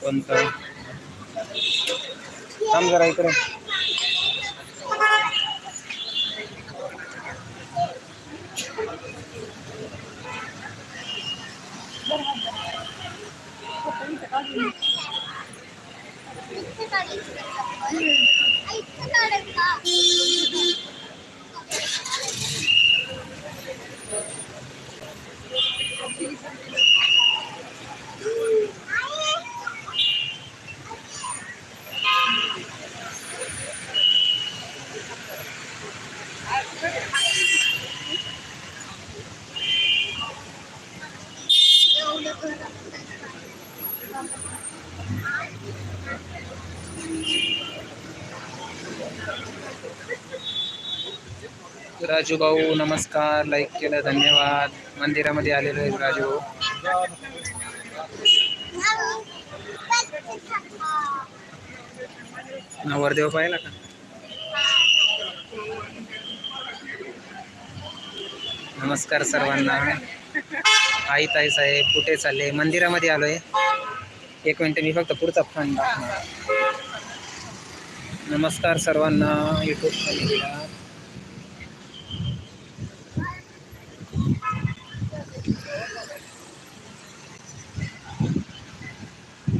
कोणतं? थांब जरा इकडे. इथे काढायचं का चप्पल? आ, इथे काढायचं का? एवढं गरम. राजू भाऊ नमस्कार. लाईक केलं धन्यवाद. मंदिरामध्ये आलेलो आहे राजू. नवरदेव पाहिला का? नमस्कार सर्वांना. आई ताई साहेब कुठे चालले? मंदिरामध्ये आलोय. एक मिनिट मी फक्त पुढचा फोन नमस्कार सर्वांना युट्यूब फॅमिलीला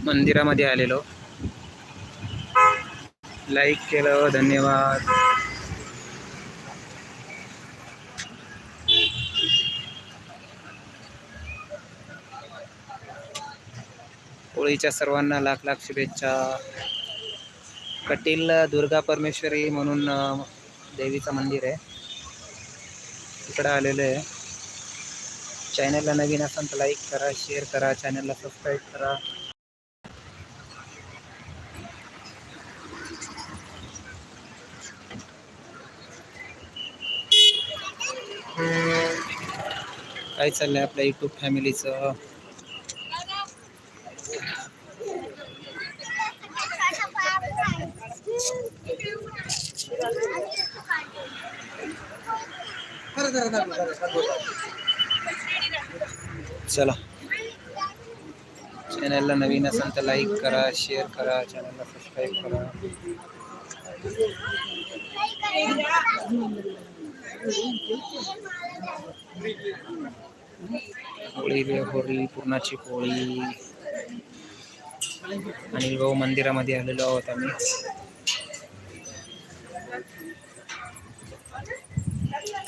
मंदिरामध्ये आलेलो. लाईक केलं धन्यवाद. होळीच्या सर्वांना लाख लाख शुभेच्छा. कटील दुर्गा परमेश्वरी म्हणून देवीचं मंदिर आहे. तिकडं आलेलं आहे. चॅनलला नवीन असाल तर लाईक करा शेअर करा चॅनलला सबस्क्राईब करा. काय चाललंय आपल्या युट्यूब फॅमिलीचं चला। चॅनलला नवीन असेल तर लाईक करा शेअर करा चॅनलला सबस्क्राईब करा. होळी रे होळी पूर्णाची पोळी आणि भाऊ मंदिरामध्ये आलेलो आहोत आम्ही.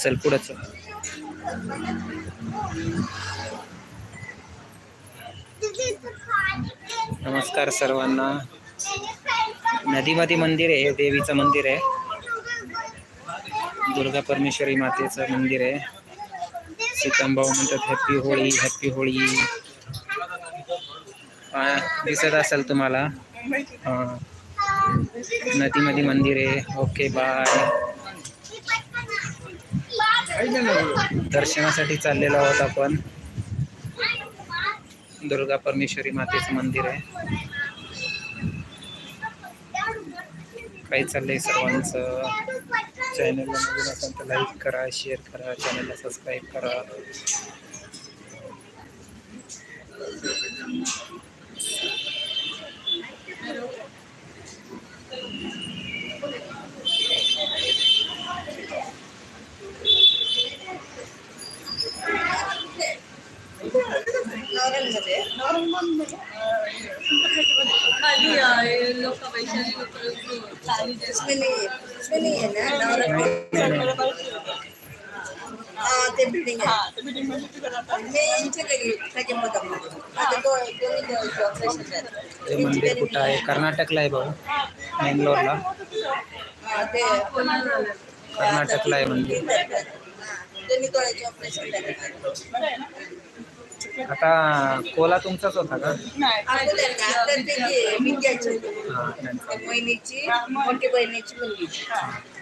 चल पुढं चल नमस्कार सर्वांना. नदीमध्ये मंदिर आहे देवीचं मंदिर आहे. दुर्गा परमेश्वरी मातेचं मंदिर आहे. सीतांभाऊ म्हणतात हॅप्पी होळी हॅप्पी होळी दिसत असेल तुम्हाला. हा. नदीमध्ये मंदिर आहे. ओके बाय दर्शनासाठी चाललेलो आहोत आपण. दुर्गा परमेश्वरी मातेचं मंदिर आहे. काही चाललंय सर्वांचं. चॅनलला नवीन असेल तर लाईक करा शेअर करा चॅनलला सबस्क्राईब करा. ते बिल्डिंग बिल्डिंग तो मंदिर कुठं आहे? कर्नाटकला आहे भाऊ. मँगलोरला ते कर्नाटकला आहे मंदिर. झालं आता कोला तुमचाच होता का? मोठी बहिणीची मुलगी.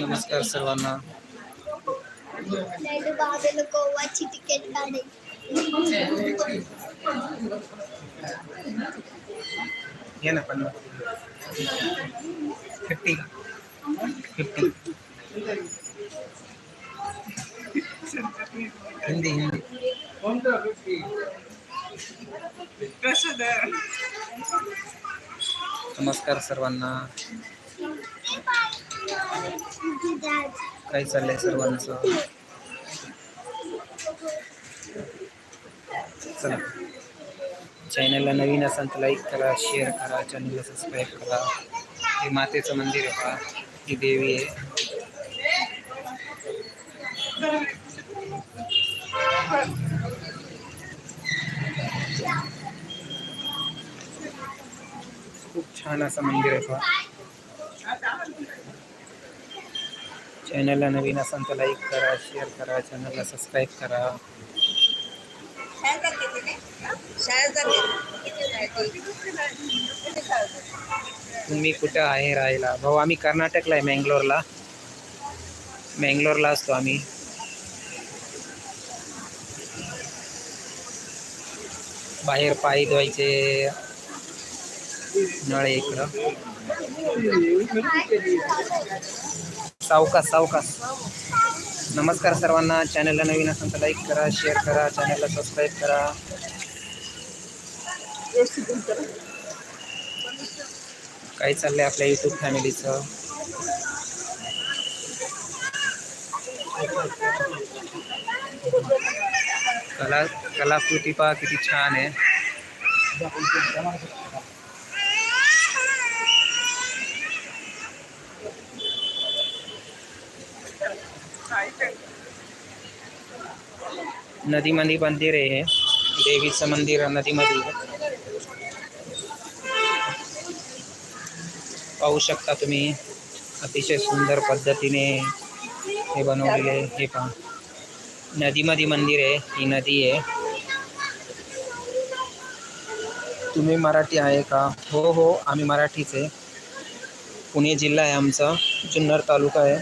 नमस्कार सर्वांना. गोवाची तिकीट काढायची ये ना पन्नास फिफ्टी का फिफ्टी हिंदी. हिंदी नमस्कार सर्वांना. काय चाललंय सर्वांचं? चला. चॅनलला नवीन असाल तर लाईक करा शेअर करा चॅनलला सबस्क्राईब करा. हे मातेचं मंदिर आहे का ही देवी आहे. खूप छान असं मंदिर आहे का चॅनलला नवीन असाल तर लाईक करा शेअर करा चॅनलला सबस्क्राईब करा. तुम्ही कुठं आहे राहायला? भाऊ आम्ही कर्नाटकला आहे मँगलोरला. मँगलोरला असतो आम्ही. बाहेर पायी धुवायचे नळे इकडं. सावकास सावकास नमस्कार सर्वांना. चॅनलला नवीन असेल तर लाईक करा शेअर करा. चॅनलला सबस्क्राईब करा. काय चाललंय आपल्या युट्यूब फॅमिलीचं कला कलाकृती पहा किती छान आहे. नदीमध्ये मंदिर आहे देवीचं मंदिर नदीमध्ये पाहू शकता तुम्ही अतिशय सुंदर पद्धतीने हे बनवलेले आहे. हे पहा नदीमध्ये मंदिर आहे ही नदी आहे तुम्ही मराठी आहे का? हो हो आम्ही मराठीच आहे। पुणे जिल्हा आहे आमचा जुन्नर तालुका आहे।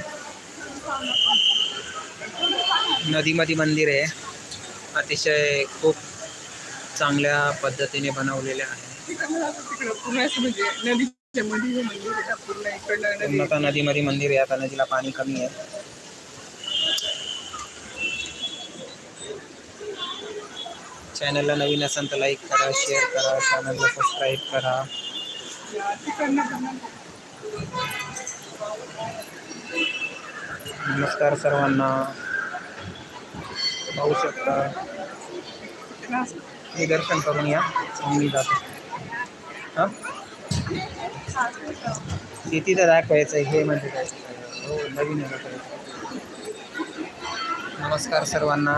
नदीमध्ये मंदिर आहे. अतिशय खूप चांगल्या पद्धतीने बनवलेले आहे. पूर्णतः नदीमध्ये मंदिर आहे. आता नदीला पाणी कमी आहे. चॅनलला नवीन असेल तर लाईक करा शेअर करा चॅनलला सबस्क्राईब करा. नमस्कार सर्वांना. पाहू शकता. हे दर्शन करून या. चांगली मी जातो. हां? किती तर दाखवायचं आहे. हे म्हणजे काय? हो नवीन नमस्कार सर्वांना.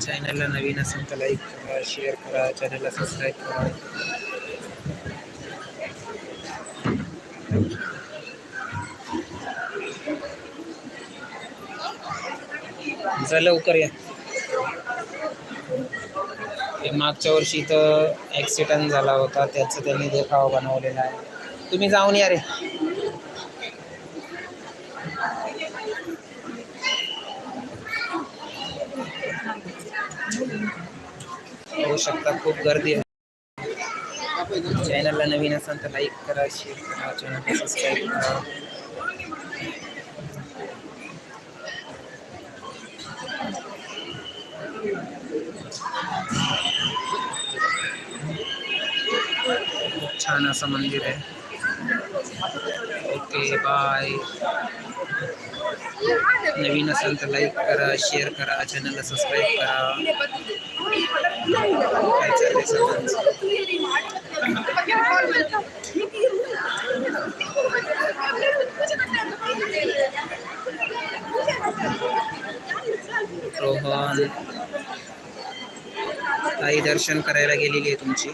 चॅनलला नवीन असेल तर लाईक करा शेअर करा चॅनलला सबस्क्राईब करा. जा लवकर या. ते मागच्या वर्षी तर ॲक्सिडंट झाला होता त्याचं त्यांनी देखावा बनवलेला आहे. तुम्ही जाऊन या रे. होऊ शकता खूप गर्दी आहे. चॅनलला नवीन असाल तर लाईक करा शेअर करा चॅनलला सबस्क्राईब करा. छान असं मंदिर है। ओके बाय नवीन असेल तर लाईक करा शेअर करा चॅनलला सबस्क्राईब करा. रोहन, ताई दर्शन करायला गेलेली आहे तुमची.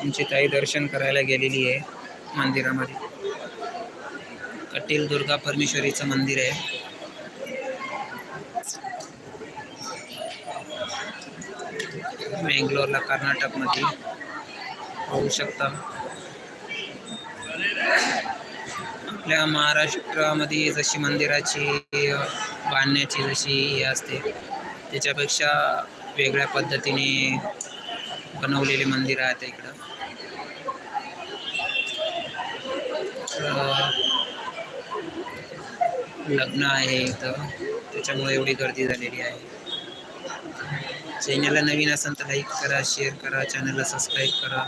आमची ताई दर्शन करायला गेलेली आहे मंदिरामध्ये. कटील दुर्गा परमेश्वरीचं मंदिर आहे. बेंगलोरला कर्नाटकमध्ये होऊ शकता. आपल्या महाराष्ट्रामध्ये जशी मंदिराची बांधण्याची जशी हे असते त्याच्यापेक्षा वेगळ्या पद्धतीने बनवलेले मंदिर आहेत इकडं. लग्न आहे इथं त्याच्यामुळे एवढी गर्दी झालेली आहे. चॅनलला नवीन असेल तर लाईक करा शेअर करा चॅनलला सबस्क्राईब करा.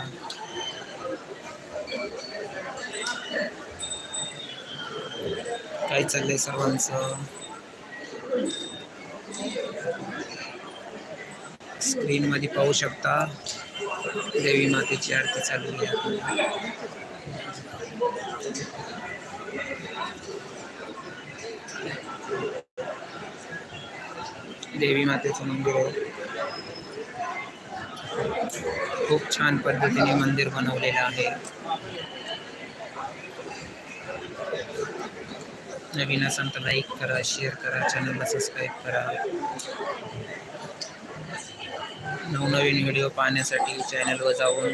काय चाललंय सर्वांचं? स्क्रीन मध्ये पाहू शकता. देवी मातेची आरती चालू आहे देवी मातेचं मंदिर आहे. खूप छान पद्धतीने मंदिर बनवलेलं आहे. नवीन असाल तर लाईक करा शेअर करा चॅनलला सबस्क्राईब करा. नवनवीन व्हिडिओ पाहण्यासाठी चॅनलवर जाऊन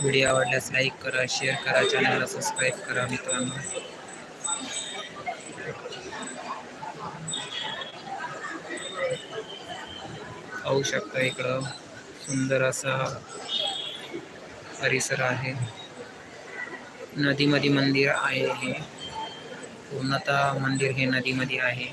व्हिडिओ आवडल्यास लाईक करा शेअर करा चॅनलला सबस्क्राईब करा मित्रांनो. पाहू शकता इकडं सुंदर असा परिसर आहे. नदीमध्ये मंदिर आहे. हे पूर्णतः मंदिर हे नदीमध्ये आहे.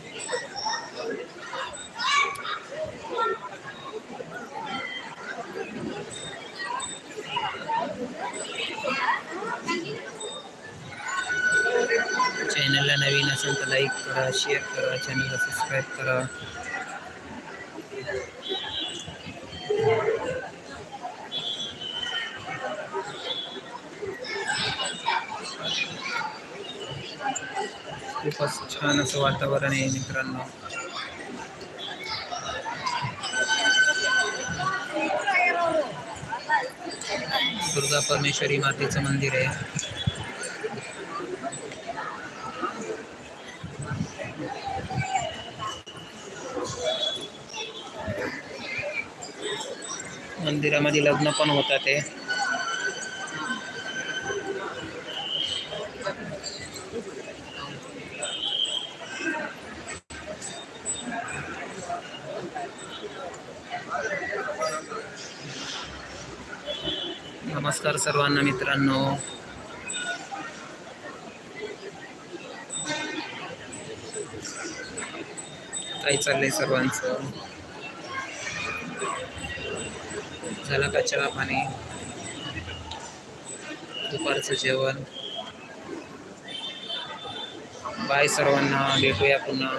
चॅनलला नवीन असेल तर लाईक करा शेअर करा चॅनलला सबस्क्राईब करा. खूपच छान असं वातावरण आहे मित्रांनो. दुर्गा परमेश्वरी मातेचं मंदिर आहे. मंदिरामध्ये लग्न पण होतात ते नमस्कार सर्वांना मित्रांनो. काय चाललंय सर्वांचं? झालं का चहा पाणी? दुपारचं जेवण. बाय सर्वांना भेटूया पुन्हा.